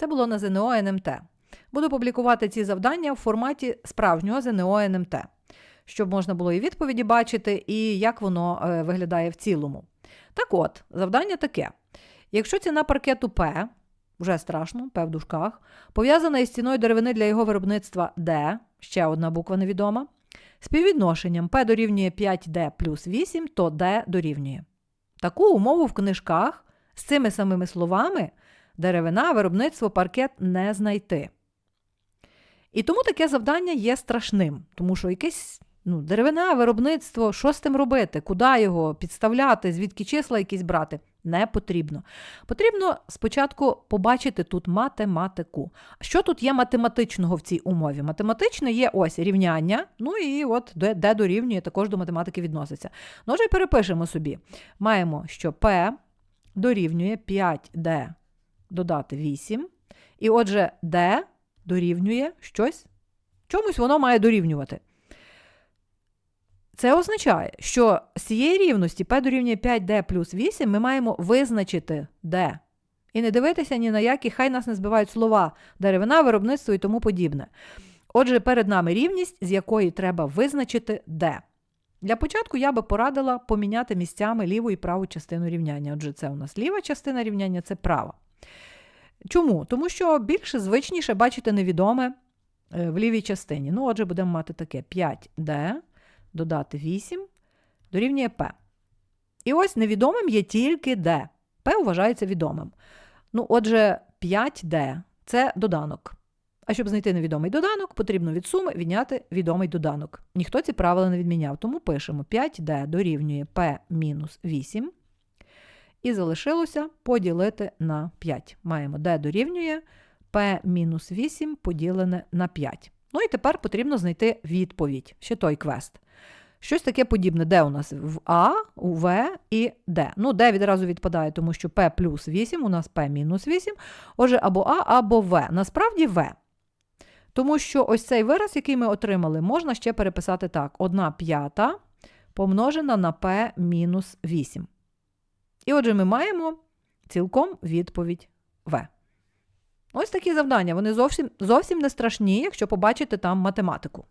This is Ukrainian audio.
Це було на ЗНО НМТ. Буду публікувати ці завдання в форматі справжнього ЗНО НМТ, щоб можна було і відповіді бачити, і як воно е, виглядає в цілому. Так от, завдання таке: якщо ціна паркету П, вже страшно, П в дужках, пов'язана із ціною деревини для його виробництва Д, ще одна буква невідома, співвідношенням П дорівнює 5D плюс 8, то D дорівнює. Таку умову в книжках з цими самими словами деревина, виробництво, паркет не знайти. І тому таке завдання є страшним, тому що якесь ну, деревина, виробництво, що з тим робити, куди його підставляти, звідки числа якісь брати, не потрібно. Потрібно спочатку побачити тут математику. Що тут є математичного в цій умові? Математично є ось рівняння, ну і от де, де дорівнює, також до математики відноситься. Ну, отже, перепишемо собі. Маємо, що P дорівнює 5D додати 8. І отже, D дорівнює щось. Чомусь воно має дорівнювати. Це означає, що з цієї рівності P дорівнює 5D плюс 8 ми маємо визначити D. І не дивитися ні на які, хай нас не збивають слова деревина, виробництво і тому подібне. Отже, перед нами рівність, з якої треба визначити D. Для початку я би порадила поміняти місцями ліву і праву частину рівняння. Отже, це у нас ліва частина рівняння, це права. Чому? Тому що більше звичніше бачити невідоме е, в лівій частині. Ну, отже, будемо мати таке 5D додати 8 дорівнює P. І ось невідомим є тільки D. P вважається відомим. Ну, отже, 5D це доданок. А щоб знайти невідомий доданок, потрібно від суми відняти відомий доданок. Ніхто ці правила не відміняв, тому пишемо 5D дорівнює P мінус 8. І залишилося поділити на 5. Маємо D дорівнює P-8 поділене на 5. Ну і тепер потрібно знайти відповідь, ще той квест. Щось таке подібне, де у нас в А, у В і Д. Ну, Д відразу відпадає, тому що P плюс 8, у нас P мінус 8. Отже, або А, або В. Насправді В. Тому що ось цей вираз, який ми отримали, можна ще переписати так: 1 п'ята помножена на P мінус 8. І отже, ми маємо цілком відповідь В. Ось такі завдання. Вони зовсім, зовсім не страшні, якщо побачите там математику.